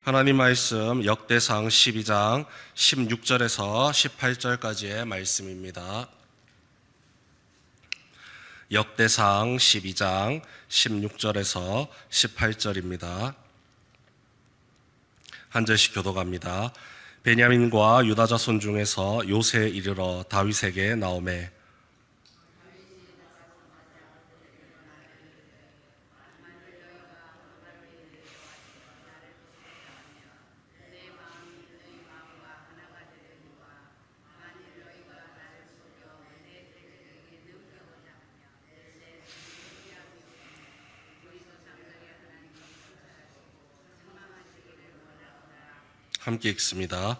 하나님 말씀 역대상 12장 16절에서 18절까지의 말씀입니다. 역대상 12장 16절에서 18절입니다. 한 절씩 교도갑니다. 베냐민과 유다 자손 중에서 요새 이르러 다윗에게 나오매 함께 읽습니다.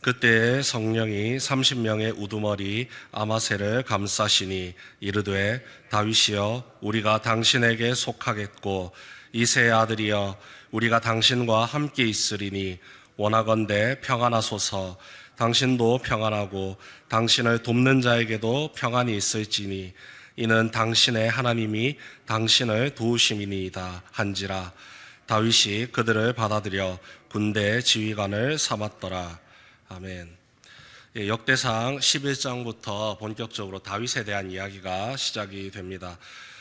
그때 성령이 30명의 우두머리 아마세를 감싸시니 이르되 다윗이여 우리가 당신에게 속하겠고 이세의 아들이여 우리가 당신과 함께 있으리니 원하건대 평안하소서 당신도 평안하고 당신을 돕는 자에게도 평안이 있을지니 이는 당신의 하나님이 당신을 도우심이니이다 한지라 다윗이 그들을 받아들여 군대 지휘관을 삼았더라. 아멘. 예, 역대상 11장부터 본격적으로 다윗에 대한 이야기가 시작이 됩니다.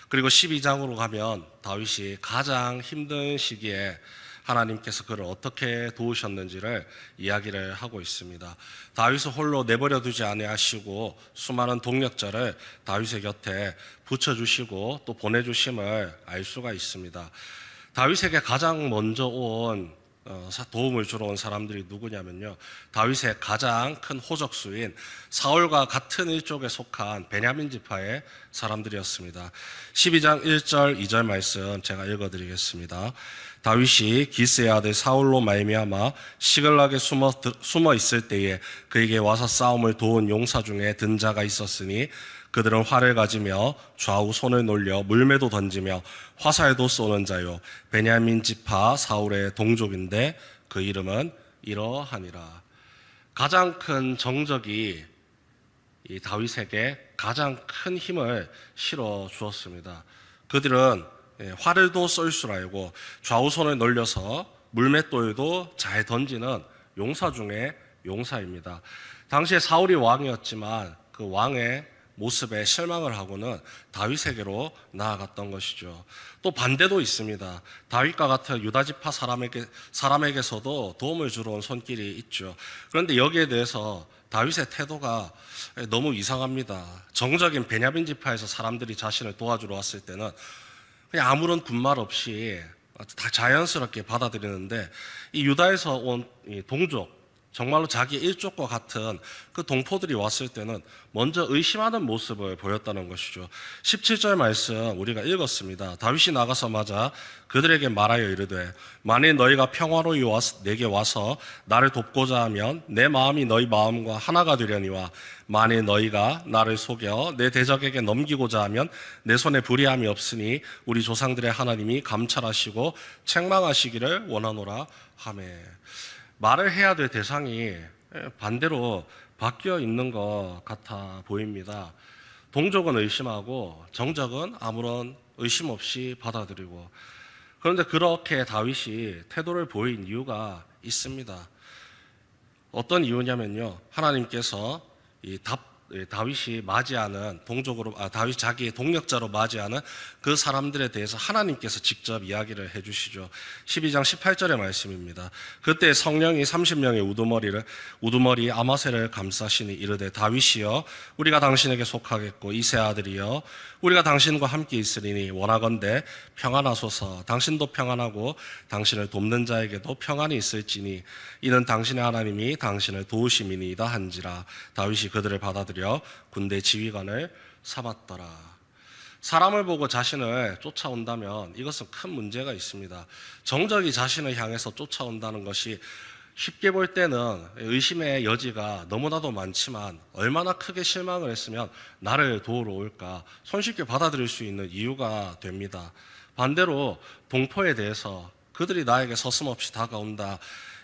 그리고 12장으로 가면 다윗이 가장 힘든 시기에 하나님께서 그를 어떻게 도우셨는지를 이야기를 하고 있습니다. 다윗을 홀로 내버려 두지 아니하시고 수많은 동력자를 다윗의 곁에 붙여 주시고 또 보내 주심을 알 수가 있습니다. 다윗에게 가장 먼저 온 어, 도움을 주러 온 사람들이 누구냐면요. 다윗의 가장 큰 호적수인 사울과 같은 일족에 속한 베냐민 지파의 사람들이었습니다. 12장 1절 2절 말씀 제가 읽어 드리겠습니다. 다윗이 기스의 아들 사울로 말미암아 시글락에 숨어 숨어 있을 때에 그에게 와서 싸움을 도운 용사 중에 든 자가 있었으니 그들은 활을 가지며 좌우 손을 놀려 물매도 던지며 화살도 쏘는 자요 베냐민 지파 사울의 동족인데 그 이름은 이러하니라. 가장 큰 정적이 이 다윗에게 가장 큰 힘을 실어 주었습니다. 그들은 예, 활을도 쏠 줄 알고 좌우 손을 놀려서 물맷돌도 잘 던지는 용사 중에 용사입니다. 당시에 사울이 왕이었지만 그 왕의 모습에 실망을 하고는 다윗에게로 나아갔던 것이죠. 또 반대도 있습니다. 다윗과 같은 유다 지파 사람에게 사람에게서도 도움을 주러 온 손길이 있죠. 그런데 여기에 대해서 다윗의 태도가 너무 이상합니다. 정적인 베냐민 지파에서 사람들이 자신을 도와주러 왔을 때는 그냥 아무런 군말 없이 다 자연스럽게 받아들이는데 이 유다에서 온 동족 정말로 자기 일족과 같은 그 동포들이 왔을 때는 먼저 의심하는 모습을 보였다는 것이죠. 17절 말씀 우리가 읽었습니다. 다윗이 나가서 맞아 그들에게 말하여 이르되 만일 너희가 평화로이 내게 와서 나를 돕고자 하면 내 마음이 너희 마음과 하나가 되려니와 만일 너희가 나를 속여 내 대적에게 넘기고자 하면 내 손에 불의함이 없으니 우리 조상들의 하나님이 감찰하시고 책망하시기를 원하노라 하매 말을 해야 될 대상이 반대로 바뀌어 있는 것 같아 보입니다. 동족은 의심하고 정적은 아무런 의심 없이 받아들이고 그런데 그렇게 다윗이 태도를 보인 이유가 있습니다. 어떤 이유냐면요. 하나님께서 이 답, 예, 다윗이 맞이하는 동족으로 아, 다윗 자기의 동력자로 맞이하는 그 사람들에 대해서 하나님께서 직접 이야기를 해 주시죠. 12장 18절의 말씀입니다. 그때 성령이 30명의 우두머리를 우두머리 아마세를 감싸시니 이르되 다윗이여 우리가 당신에게 속하겠고 이세 아들이여 우리가 당신과 함께 있으리니 원하건대 평안하소서 당신도 평안하고 당신을 돕는 자에게도 평안이 있을지니 이는 당신의 하나님이 당신을 도우심이니이다 한지라 다윗이 그들을 받아들 여 군대 지휘관을 삼았더라. 사람을 보고 자신을 쫓아온다면 이것은 큰 문제가 있습니다. 정적이 자신을 향해서 쫓아온다는 것이 쉽게 볼 때는 의심의 여지가 너무나도 많지만 얼마나 크게 실망을 했으면 나를 도우러 올까 손쉽게 받아들일 수 있는 이유가 됩니다. 반대로 동포에 대해서 그들이 나에게 서슴없이 다가온다.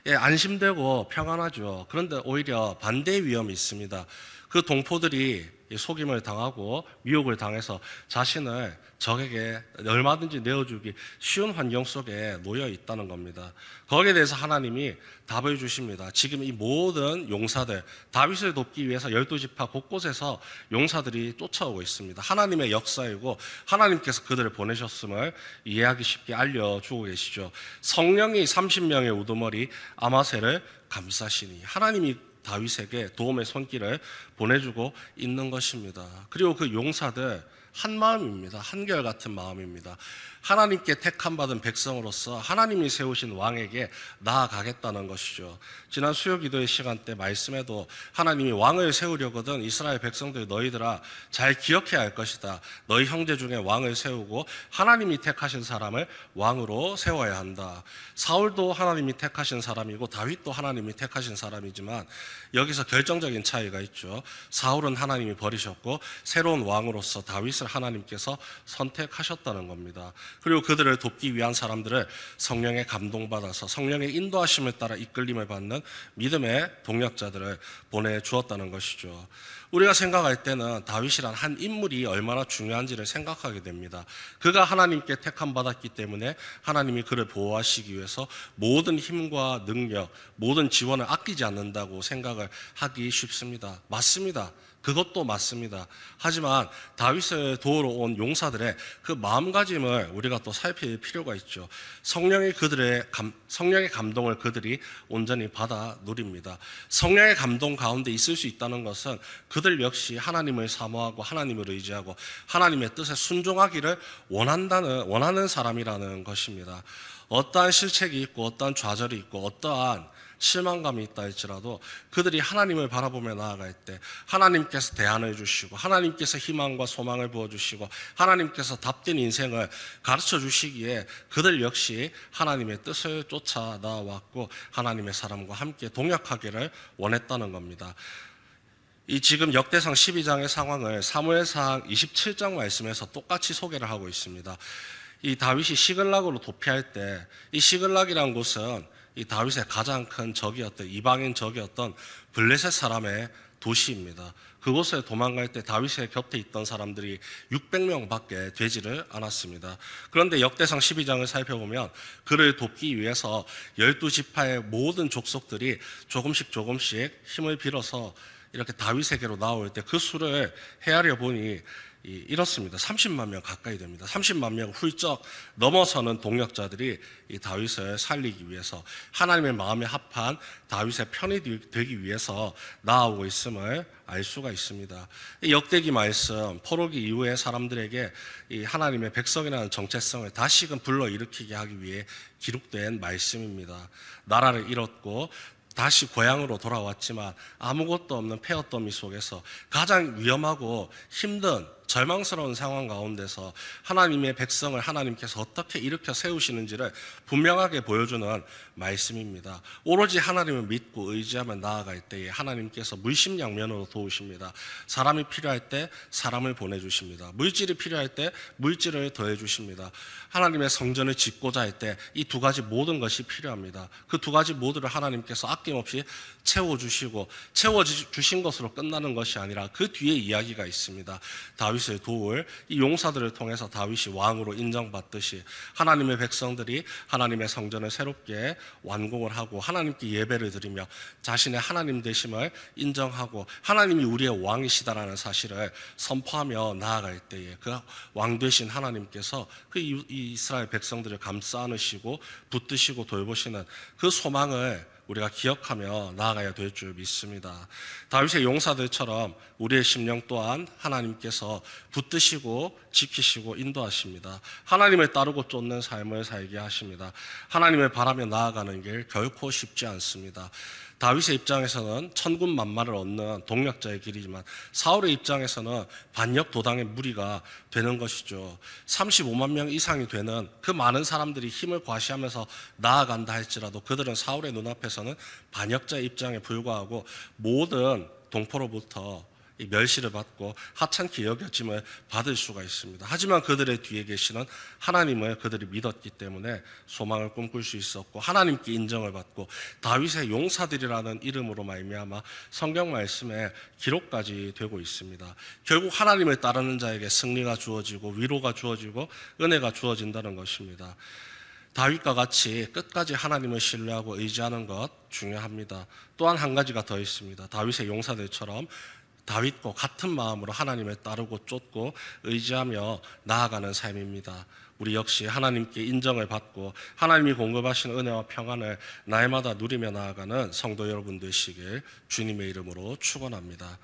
예, 안심되고 평안하죠. 그런데 오히려 반대의 위험이 있습니다. 그 동포들이 이 속임을 당하고 미혹을 당해서 자신을 적에게 얼마든지 내어주기 쉬운 환경 속에 놓여 있다는 겁니다. 거기에 대해서 하나님이 답을 주십니다. 지금 이 모든 용사들 다윗을 돕기 위해서 열두 지파 곳곳에서 용사들이 쫓아오고 있습니다. 하나님의 역사이고 하나님께서 그들을 보내셨음을 이해하기 쉽게 알려주고 계시죠. 성령이 30명의 우두머리 아마세를 감싸시니 하나님이 다윗에게 도움의 손길을 보내주고 있는 것입니다. 그리고 그 용사들 한 마음입니다. 한결 같은 마음입니다. 하나님께 택함 받은 백성으로서 하나님이 세우신 왕에게 나아가겠다는 것이죠. 지난 수요 기도의 시간 때 말씀에도 하나님이 왕을 세우려거든 이스라엘 백성들 너희들아 잘 기억해야 할 것이다. 너희 형제 중에 왕을 세우고 하나님이 택하신 사람을 왕으로 세워야 한다. 사울도 하나님이 택하신 사람이고 다윗도 하나님이 택하신 사람이지만 여기서 결정적인 차이가 있죠. 사울은 하나님이 버리셨고 새로운 왕으로서 다윗 을 하나님께서 선택하셨다는 겁니다. 그리고 그들을 돕기 위한 사람들을 성령의 감동받아서 성령의 인도하심을 따라 이끌림을 받는 믿음의 동력자들을 보내주었다는 것이죠. 우리가 생각할 때는 다윗이란 한 인물이 얼마나 중요한지를 생각하게 됩니다. 그가 하나님께 택함 받았기 때문에 하나님이 그를 보호하시기 위해서 모든 힘과 능력, 모든 지원을 아끼지 않는다고 생각을 하기 쉽습니다. 맞습니다. 그것도 맞습니다. 하지만 다윗을 도우러 온 용사들의 그 마음가짐을 우리가 또 살필 필요가 있죠. 성령의 그들의 감, 성령의 감동을 그들이 온전히 받아 누립니다. 성령의 감동 가운데 있을 수 있다는 것은 그들 역시 하나님을 사모하고 하나님을 의지하고 하나님의 뜻에 순종하기를 원한다는 원하는 사람이라는 것입니다. 어떠한 실책이 있고 어떠한 좌절이 있고 어떠한 실망감이 있다 할지라도 그들이 하나님을 바라보며 나아갈 때 하나님께서 대안을 주시고 하나님께서 희망과 소망을 부어 주시고 하나님께서 답된 인생을 가르쳐 주시기에 그들 역시 하나님의 뜻을 쫓아 나왔고 하나님의 사람과 함께 동역하기를 원했다는 겁니다. 이 지금 역대상 12장의 상황을 사무엘상 27장 말씀에서 똑같이 소개를 하고 있습니다. 이 다윗이 시글락으로 도피할 때 이 시글락이란 곳은 이 다윗의 가장 큰 적이었던 이방인 적이었던 블레셋 사람의 도시입니다. 그곳에 도망갈 때 다윗의 곁에 있던 사람들이 600명밖에 되지를 않았습니다. 그런데 역대상 12장을 살펴보면 그를 돕기 위해서 12지파의 모든 족속들이 조금씩 조금씩 힘을 빌어서 이렇게 다윗에게로 나올 때 그 수를 헤아려 보니 이- 이렇습니다. 30만 명 가까이 됩니다. 30만 명 훌쩍 넘어서는 동력자들이 이 다윗을 살리기 위해서 하나님의 마음에 합한 다윗의 편이 되- 되기 위해서 나아오고 있음을 알 수가 있습니다. 이 역대기 말씀 포로기 이후에 사람들에게 이 하나님의 백성이라는 정체성을 다시금 불러 일으키게 하기 위해 기록된 말씀입니다. 나라를 잃었고 다시 고향으로 돌아왔지만 아무것도 없는 폐어더미 속에서 가장 위험하고 힘든 절망스러운 상황 가운데서 하나님의 백성을 하나님께서 어떻게 일으켜 세우시는지를 분명하게 보여주는 말씀입니다. 오로지 하나님을 믿고 의지하며 나아갈 때에 하나님께서 물심양면으로 도우십니다. 사람이 필요할 때 사람을 보내주십니다. 물질이 필요할 때 물질을 더해주십니다. 하나님의 성전을 짓고자 할 때 이 두 가지 모든 것이 필요합니다. 그 두 가지 모두를 하나님께서 아낌없이 채워주시고 채워주신 것으로 끝나는 것이 아니라 그 뒤에 이야기가 있습니다. 다윗 을 도울 이 용사들을 통해서 다윗이 왕으로 인정받듯이 하나님의 백성들이 하나님의 성전을 새롭게 완공을 하고 하나님께 예배를 드리며 자신의 하나님 되심을 인정하고 하나님이 우리의 왕이시다라는 사실을 선포하며 나아갈 때에 그 왕 되신 하나님께서 그 이스라엘 백성들을 감싸 안으시고 붙드시고 돌보시는 그 소망을 우리가 기억하며 나아가야 될 줄 믿습니다. 다윗의 용사들처럼 우리의 심령 또한 하나님께서 붙드시고 지키시고 인도하십니다. 하나님을 따르고 쫓는 삶을 살게 하십니다. 하나님을 바라며 나아가는 길 결코 쉽지 않습니다. 다윗의 입장에서는 천군 만마를 얻는 동력자의 길이지만 사울의 입장에서는 반역 도당의 무리가 되는 것이죠. 35만 명 이상이 되는 그 많은 사람들이 힘을 과시하면서 나아간다 할지라도 그들은 사울의 눈앞에서는 반역자의 입장에 불과하고 모든 동포로부터 이 멸시를 받고 하찮게 여겨짐을 받을 수가 있습니다. 하지만 그들의 뒤에 계시는 하나님을 그들이 믿었기 때문에 소망을 꿈꿀 수 있었고 하나님께 인정을 받고 다윗의 용사들이라는 이름으로 말미암아 성경 말씀에 기록까지 되고 있습니다. 결국 하나님을 따르는 자에게 승리가 주어지고 위로가 주어지고 은혜가 주어진다는 것입니다. 다윗과 같이 끝까지 하나님을 신뢰하고 의지하는 것 중요합니다. 또한 한 가지가 더 있습니다. 다윗의 용사들처럼 다윗과 같은 마음으로 하나님을 따르고 쫓고 의지하며 나아가는 삶입니다. 우리 역시 하나님께 인정을 받고 하나님이 공급하신 은혜와 평안을 날마다 누리며 나아가는 성도 여러분 되시길 주님의 이름으로 축원합니다.